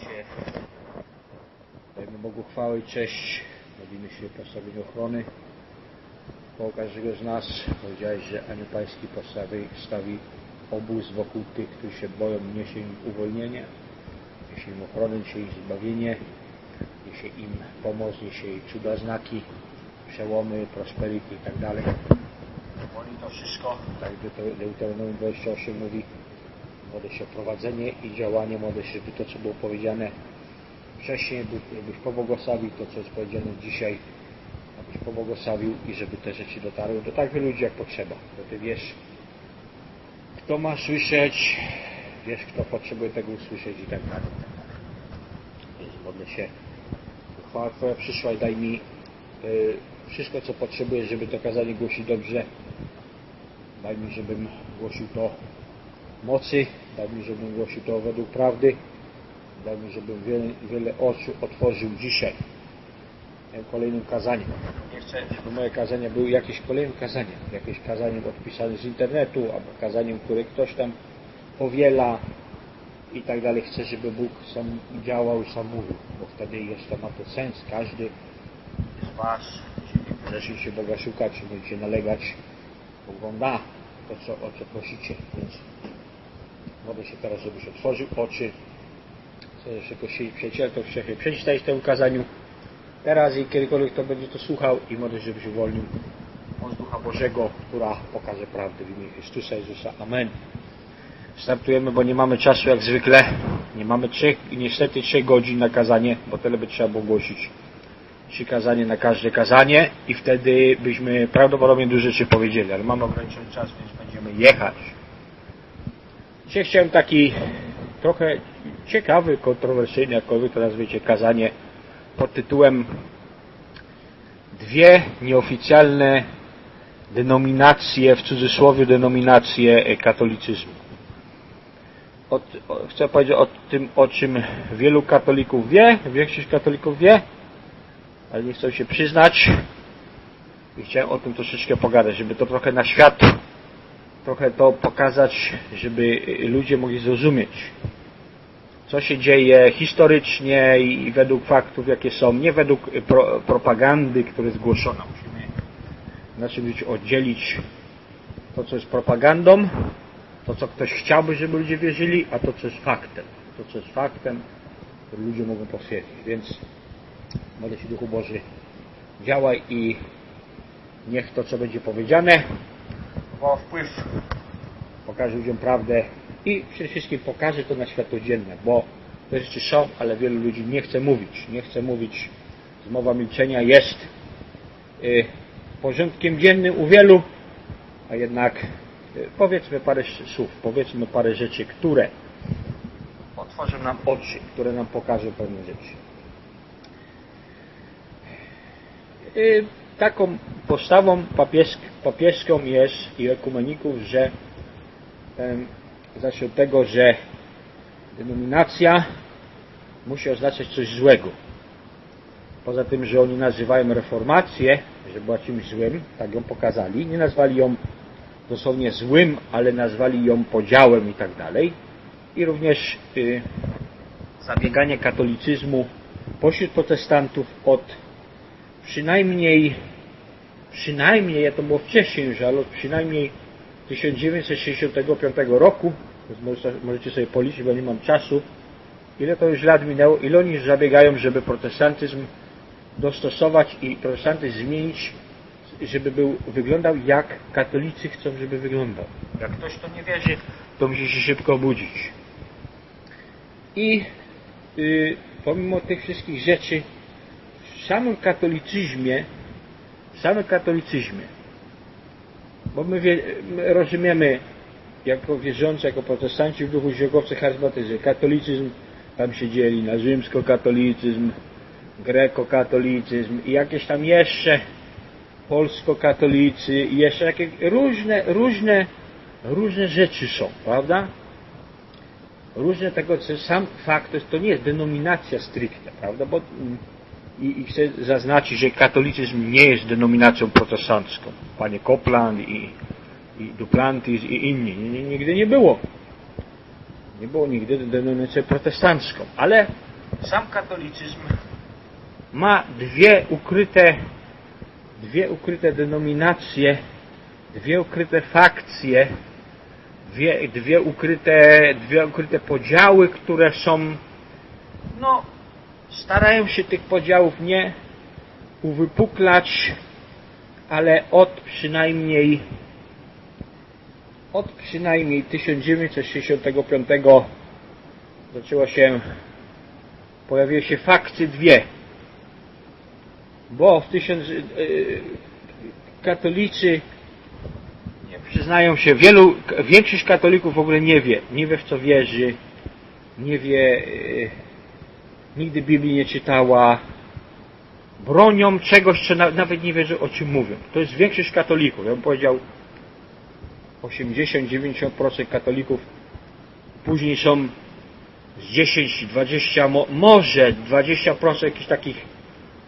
Cię. Dajmy Bogu chwały i cześć. Modlimy się o postawienie ochrony koło każdego z nas. Powiedziałeś, że Anioł Pański postawi, stawi obóz wokół tych, którzy się boją, niesie im uwolnienie, niesie im ochronę, niesie im zbawienie, niesie im pomoc, niesie im cuda, znaki, przełomy, prosperity i tak dalej. Woli to wszystko, tak Deuteronomium 28 mówi, modlę się o prowadzenie i działanie, modlę się, żeby to, co było powiedziane wcześniej, by- byś pobłogosławił to, co jest powiedziane dzisiaj, abyś pobłogosławił i żeby te rzeczy dotarły do tak wielu ludzi, jak potrzeba. Bo Ty wiesz, kto ma słyszeć, wiesz, kto potrzebuje tego usłyszeć i tak dalej. tak. Więc modlę się, chwała Twoja przyszła i daj mi y, wszystko, co potrzebuję, żeby to kazanie głosić dobrze. Daj mi, żebym głosił to mocy, daj mi, żebym głosił to według prawdy, daj mi, żebym wiele, wiele oczu otworzył dzisiaj kolejnym kazaniem. Żeby moje kazania były jakieś kolejne kazania, jakieś kazaniem odpisane z internetu, albo kazaniem, które ktoś tam powiela i tak dalej. Chcę, żeby Bóg sam działał i sam mówił, bo wtedy jeszcze ma to sens. Każdy z Was, jeśli się Boga szukać, będziecie nalegać, Bóg Wam da to, co, o co prosicie. Więc modlę się teraz, żebyś otworzył oczy. Prosić przyjaciela, to wszechnie przeczytać temu kazaniu teraz i kiedykolwiek kto będzie to słuchał i modlę się, żebyś uwolnił moc Ducha Bożego, która pokaże prawdę w imię Chrystusa Jezusa. Amen. Startujemy, bo nie mamy czasu jak zwykle. Nie mamy trzech, niestety trzech godzin na kazanie, bo tyle by trzeba było głosić. Trzy kazanie na każde kazanie i wtedy byśmy prawdopodobnie dużo rzeczy powiedzieli, ale mamy ograniczony czas, więc będziemy jechać. Dzisiaj chciałem taki trochę ciekawy, kontrowersyjny, jakkolwiek to nazwiecie, kazanie pod tytułem Dwie nieoficjalne denominacje, w cudzysłowie denominacje katolicyzmu. Od, chcę powiedzieć o tym, o czym wielu katolików wie, większość katolików wie, ale nie chcą się przyznać i chciałem o tym troszeczkę pogadać, żeby to trochę na świat, trochę to pokazać, żeby ludzie mogli zrozumieć, co się dzieje historycznie i według faktów, jakie są, nie według pro, propagandy, która jest głoszona. Musimy naszym życiu oddzielić to, co jest propagandą, to, co ktoś chciałby, żeby ludzie wierzyli, a to, co jest faktem. To, co jest faktem, który ludzie mogą potwierdzić. Więc modlę się Duchu Boży, działaj i niech to, co będzie powiedziane, ma wpływ, pokaże ludziom prawdę i przede wszystkim pokaże to na światło dzienne, bo te rzeczy są, ale wielu ludzi nie chce mówić. Nie chce mówić. Zmowa milczenia jest y, porządkiem dziennym u wielu, a jednak y, powiedzmy parę słów, powiedzmy parę rzeczy, które otworzą nam oczy, które nam pokażą pewne rzeczy. Y, taką postawą papiesk, papieską jest i ekumeników, że em, tego, że denominacja musi oznaczać coś złego. Poza tym, że oni nazywają reformację, że była czymś złym, tak ją pokazali. Nie nazwali ją dosłownie złym, ale nazwali ją podziałem i tak dalej. I również y, zabieganie katolicyzmu pośród protestantów od przynajmniej, przynajmniej, ja to było wcześniej już, ale przynajmniej 1965 roku, możecie sobie policzyć, bo nie mam czasu, ile to już lat minęło, ile oni zabiegają, żeby protestantyzm dostosować i protestantyzm zmienić, żeby był, wyglądał jak katolicy chcą, żeby wyglądał. Jak ktoś to nie wierzy, to musi się szybko obudzić. I y, pomimo tych wszystkich rzeczy, w samym katolicyzmie, w samym katolicyzmie, bo my, wie, my rozumiemy jako wierzący, jako protestanci w duchu źródłowcy charyzmatyzmu. Katolicyzm tam się dzieli na rzymskokatolicyzm, grekokatolicyzm i jakieś tam jeszcze polskokatolicy i jeszcze jakieś różne, różne, różne rzeczy są, prawda? Różne tego, co sam fakt, to, nie jest denominacja stricte, prawda? Bo, i, I chcę zaznaczyć, że katolicyzm nie jest denominacją protestancką. Panie Kopland i, i Duplantis i inni. Nigdy nie było. Nie było nigdy denominacją protestancką. Ale sam katolicyzm ma dwie ukryte, dwie ukryte denominacje, dwie ukryte fakcje, dwie, dwie, ukryte, dwie ukryte podziały, które są, no, starają się tych podziałów nie uwypuklać, ale od przynajmniej od przynajmniej 1965 zaczęło się pojawiły się fakcje dwie. Bo w tysiąc, yy, katolicy nie przyznają się, wielu, większość katolików w ogóle nie wie, nie wie w co wierzy, nie wie, yy, nigdy Biblii nie czytała, bronią czegoś, co na, nawet nie wie, o czym mówią. To jest większość katolików. Ja bym powiedział 80-90% katolików. Później są z 10, 20, może 20% jakichś takich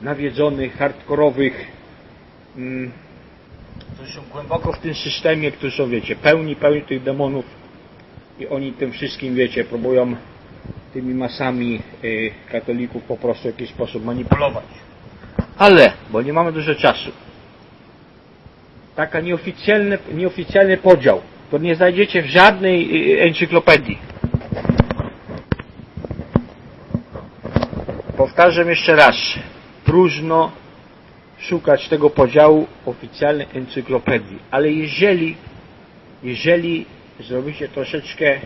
nawiedzonych, hardkorowych, mm, którzy są głęboko w tym systemie, którzy są, wiecie, pełni, pełni tych demonów i oni tym wszystkim, wiecie, próbują tymi masami y, katolików po prostu w jakiś sposób manipulować. Ale, bo nie mamy dużo czasu, taka nieoficjalny, nieoficjalny podział, to nie znajdziecie w żadnej y, encyklopedii. Powtarzam jeszcze raz próżno szukać tego podziału oficjalnej encyklopedii. Ale jeżeli, jeżeli zrobicie troszeczkę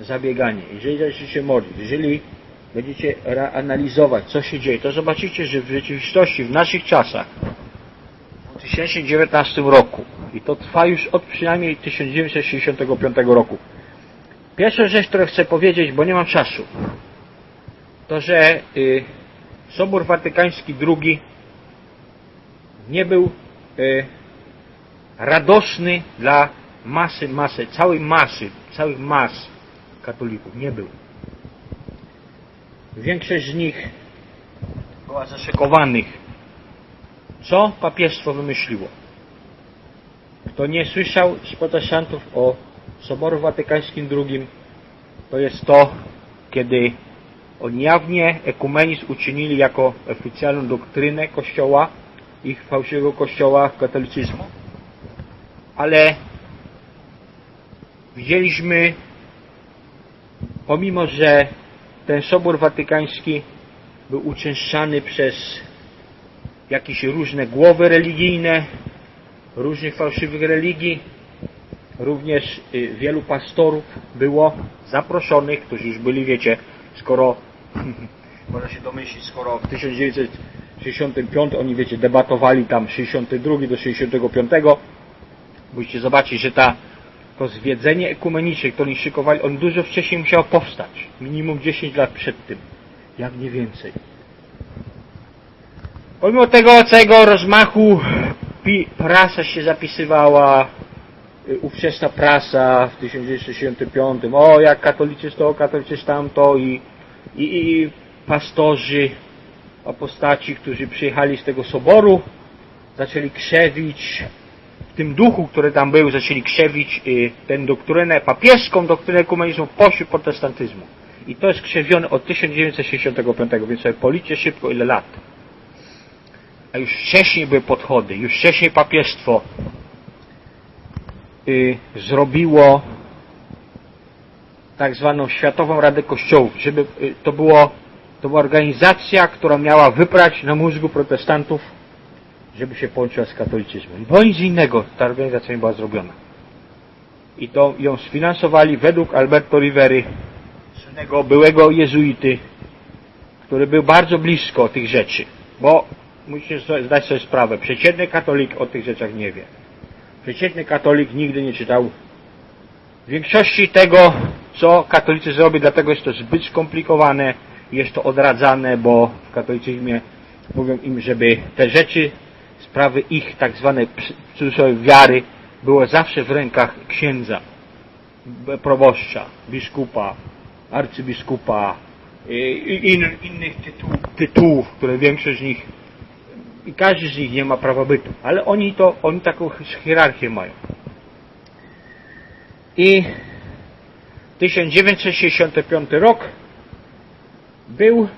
zabieganie, jeżeli zaczniecie modlić, jeżeli będziecie analizować, co się dzieje, to zobaczycie, że w rzeczywistości, w naszych czasach, w 2019 roku, i to trwa już od przynajmniej 1965 roku, pierwsza rzecz, którą chcę powiedzieć, bo nie mam czasu, to, że y, Sobór Watykański II nie był e, radosny dla masy, masy, całej masy, całych mas katolików. Nie był. Większość z nich była zaszykowanych. Co papiestwo wymyśliło? Kto nie słyszał z protestantów o Soboru Watykańskim II, to jest to, kiedy oni jawnie ekumenizm uczynili jako oficjalną doktrynę Kościoła, ich fałszywego Kościoła katolicyzmu. Ale widzieliśmy, pomimo że ten Sobór Watykański był uczęszczany przez jakieś różne głowy religijne, różnych fałszywych religii, również y, wielu pastorów było zaproszonych, którzy już byli, wiecie, skoro można się domyślić, skoro w 1965 oni, wiecie, debatowali tam 62 do 65, musicie zobaczyć, że ta, to zwiedzenie ekumeniczne, które oni szykowali, on dużo wcześniej musiał powstać. Minimum 10 lat przed tym, jak nie więcej. Pomimo tego całego rozmachu prasa się zapisywała, y, ówczesna prasa w 1965, o jak katolicy to, katolicy tamto i i, i pastorzy o postaci, którzy przyjechali z tego soboru, zaczęli krzewić tym duchu, który tam był, zaczęli krzewić y, tę doktrynę, papieską doktrynę ekumenizmu pośród protestantyzmu. I to jest krzewione od 1965, więc sobie policzcie szybko ile lat. A już wcześniej były podchody, już wcześniej papiestwo y, zrobiło tak zwaną Światową Radę Kościołów, żeby y, to, było, to była organizacja, która miała wyprać na mózgu protestantów, żeby się połączyła z katolicyzmem. Bo nic innego ta organizacja nie była zrobiona. I to ją sfinansowali według Alberto Rivery, słynnego byłego jezuity, który był bardzo blisko tych rzeczy. Bo musicie zdać sobie sprawę, przeciętny katolik o tych rzeczach nie wie. Przeciętny katolik nigdy nie czytał większości tego, co katolicy zrobią, dlatego jest to zbyt skomplikowane, jest to odradzane, bo w katolicyzmie mówią im, żeby te rzeczy, sprawy ich tak zwanej wiary było zawsze w rękach księdza, proboszcza, biskupa, arcybiskupa i in, innych tytułów, tytułów, które większość z nich i każdy z nich nie ma prawa bytu, ale oni to, oni taką hierarchię mają. I 1965 rok był,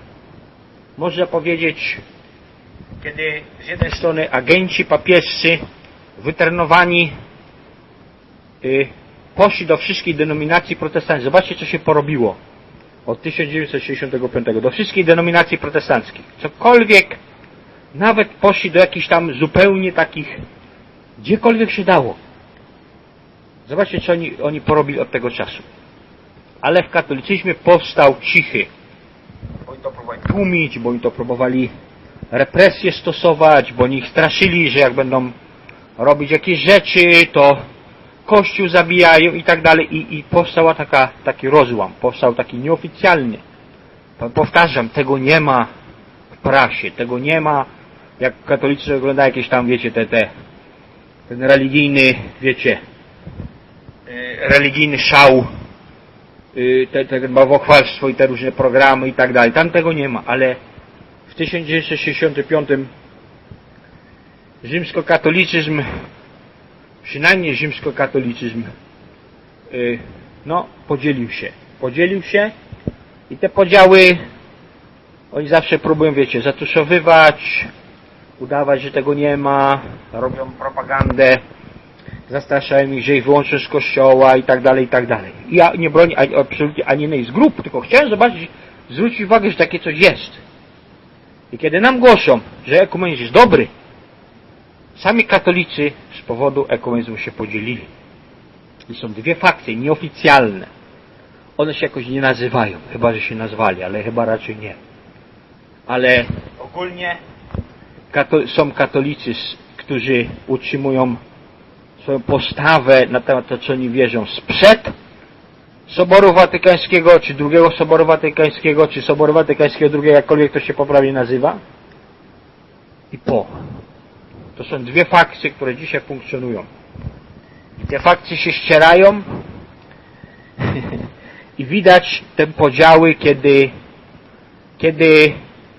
można powiedzieć, kiedy z jednej strony agenci papiescy wytrenowani y, poszli do wszystkich denominacji protestanckich. Zobaczcie, co się porobiło od 1965 do wszystkich denominacji protestanckich. Cokolwiek, nawet poszli do jakichś tam zupełnie takich, gdziekolwiek się dało. Zobaczcie, co oni, oni porobili od tego czasu. Ale w katolicyzmie powstał cichy. Bo oni to próbowali tłumić, bo oni to próbowali represje stosować, bo oni ich straszyli, że jak będą robić jakieś rzeczy, to kościół zabijają i tak dalej. I, i powstała taka, taki rozłam, powstał taki nieoficjalny. Powtarzam, tego nie ma w prasie, tego nie ma, jak katolicy oglądają jakieś tam, wiecie, te, te, ten religijny, wiecie, e, religijny szał, e, te, te bałwochwalstwo i te różne programy i tak dalej. Tam tego nie ma, ale w 1965 rzymskokatolicyzm, przynajmniej rzymskokatolicyzm, y, no, podzielił się. Podzielił się i te podziały, oni zawsze próbują, wiecie, zatuszowywać, udawać, że tego nie ma, robią propagandę, zastraszają ich, że ich wyłączą z kościoła i tak dalej, i tak dalej. Ja nie bronię absolutnie ani jednej z grup, tylko chciałem zobaczyć, zwrócić uwagę, że takie coś jest. I kiedy nam głoszą, że ekumenizm jest dobry, sami katolicy z powodu ekumenizmu się podzielili. I są dwie fakcje nieoficjalne. One się jakoś nie nazywają, chyba że się nazwali, ale chyba raczej nie. Ale ogólnie są katolicy, którzy utrzymują swoją postawę na temat to, co oni wierzą sprzed Soboru Watykańskiego, czy drugiego Soboru Watykańskiego, czy Soboru Watykańskiego drugiego, jakkolwiek to się poprawnie nazywa. I po. To są dwie fakcje, które dzisiaj funkcjonują. I te fakcje się ścierają i widać te podziały, kiedy, kiedy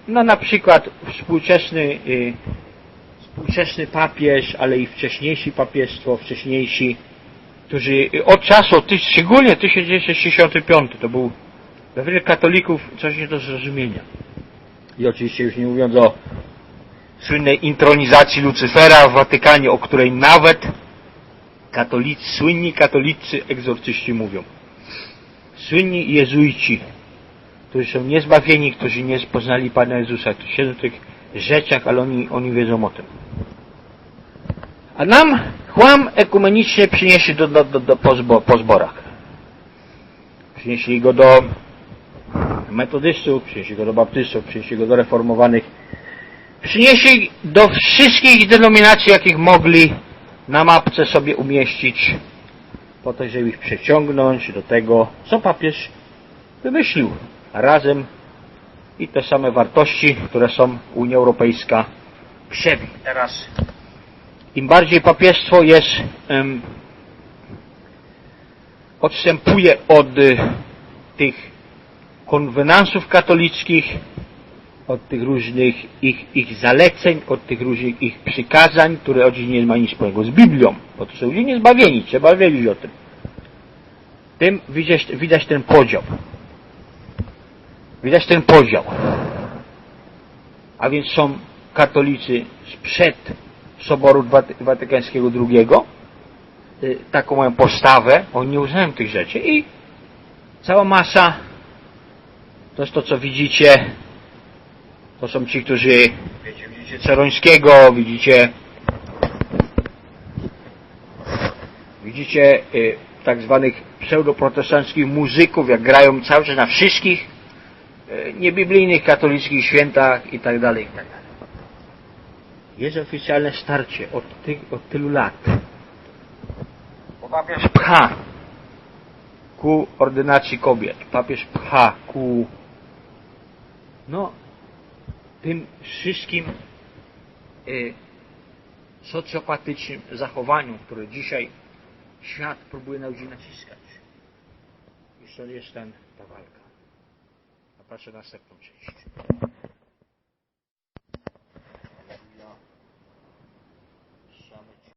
no na przykład współczesny, y, współczesny papież, ale i wcześniejsi papiestwo, wcześniejsi którzy od czasu, szczególnie 1965, to był dla wielu katolików coś nie do zrozumienia. I oczywiście już nie mówiąc o słynnej intronizacji Lucyfera w Watykanie, o której nawet katolicy, słynni katolicy egzorcyści mówią. Słynni jezuici, którzy są niezbawieni, którzy nie poznali Pana Jezusa, którzy siedzą w tych rzeczach, ale oni, oni wiedzą o tym. A nam chłam ekumenicznie przynieśli do, do, do, do. Przynieśli go do metodystów, przynieśli go do baptystów, przynieśli go do reformowanych. Przynieśli do wszystkich denominacji, jakich mogli na mapce sobie umieścić, po to, żeby ich przeciągnąć do tego, co papież wymyślił. Razem i te same wartości, które są Unia Europejska przebi. Teraz im bardziej papiestwo jest, um, odstępuje od y, tych konwenansów katolickich, od tych różnych ich, ich zaleceń, od tych różnych ich przykazań, które oczywiście nie ma nic wspólnego z Biblią, bo to są ludzie niezbawieni, trzeba wiedzieć o tym. Tym widać, widać ten podział. Widać ten podział. A więc są katolicy sprzed Soboru Watykańskiego II, y, taką moją postawę, oni nie uznają tych rzeczy i cała masa, to jest to, co widzicie, to są ci, którzy, wiecie, widzicie Cerońskiego, widzicie widzicie y, tak zwanych pseudoprotestanckich muzyków, jak grają cały czas na wszystkich y, niebiblijnych katolickich świętach i tak dalej, i tak dalej. Jest oficjalne starcie od, ty, od tylu lat. Bo papież pcha ku ordynacji kobiet. Papież pcha ku no, tym wszystkim y, socjopatycznym zachowaniom, które dzisiaj świat próbuje na ludzi naciskać. I to jest ten, ta walka. A patrzę na następną część.